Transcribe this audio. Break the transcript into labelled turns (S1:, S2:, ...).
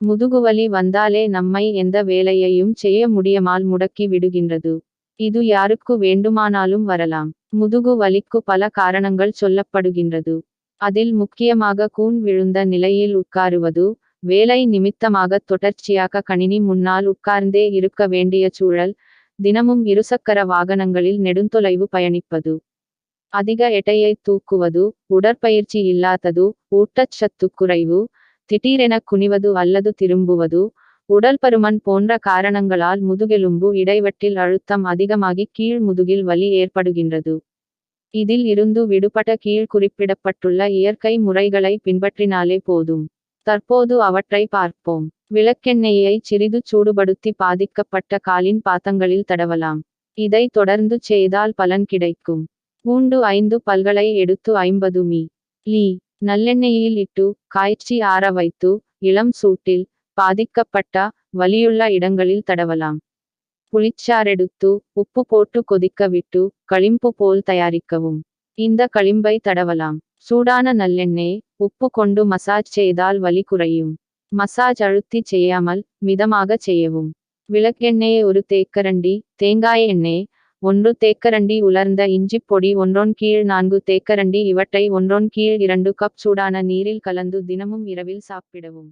S1: முதுகுவலி வந்தாலே நம்மை எந்த வேலையையும் செய்ய முடியமால் முடக்கி விடுகின்றது. இது யாருக்கு வேண்டுமானாலும் வரலாம். முதுகு வலிக்கு பல காரணங்கள் சொல்லப்படுகின்றது. அதில் முக்கியமாக கூன் விழுந்த நிலையில் உட்காருவது வேலை நிமித்தமாக தொடர்ச்சியாக கணினி முன்னால் உட்கார்ந்தே இருக்க வேண்டிய சூழல் தினமும் இருசக்கர வாகனங்களில் நெடுந்தொலைவு பயணிப்பது. அதிக எடையை தூக்குவது உடற்பயிற்சி இல்லாதது ஊட்டச்சத்து குறைவு திடீரென குனிவது அல்லது திரும்புவது உடல் பருமன் போன்ற காரணங்களால் முதுகெலும்பு இடைவெட்டில் அழுத்தம் அதிகமாகி கீழ் முதுகில் வலி ஏற்படுகின்றது. இதில் இருந்து விடுபட கீழ் குறிப்பிடப்பட்டுள்ள இயற்கை முறைகளை பின்பற்றினாலே போதும். தற்போது அவற்றை பார்ப்போம். விளக்கெண்ணெயை சிறிது சூடுபடுத்தி பாதிக்கப்பட்ட காலின் பாத்தங்களில் தடவலாம். இதை தொடர்ந்து செய்தால் பலன் கிடைக்கும். பூண்டு ஐந்து பல்களை எடுத்து ஐம்பது மீ. லீ. நல்லெண்ணெயில் இட்டு காய்ச்சி ஆற வைத்து இளம் சூட்டில் பாதிக்கப்பட்ட வலியுள்ள இடங்களில் தடவலாம். புளிச்சாறெடுத்து உப்பு போட்டு கொதிக்க விட்டு களிம்பு போல் தயாரிக்கவும். இந்த களிம்பை தடவலாம். சூடான நல்லெண்ணெய் உப்பு கொண்டு மசாஜ் செய்தால் வலி குறையும். மசாஜ் அழுத்தி செய்யாமல் மிதமாக செய்யவும். விளக்கெண்ணெயை ஒரு தேக்கரண்டி தேங்காய் எண்ணெய் ஒன்று தேக்கரண்டி உலர்ந்த இஞ்சிப் பொடி ஒன்றொன் கீழ் நான்கு தேக்கரண்டி இவற்றை ஒன்றொன் கீழ் இரண்டு கப் சூடான நீரில் கலந்து தினமும் இரவில் சாப்பிடவும்.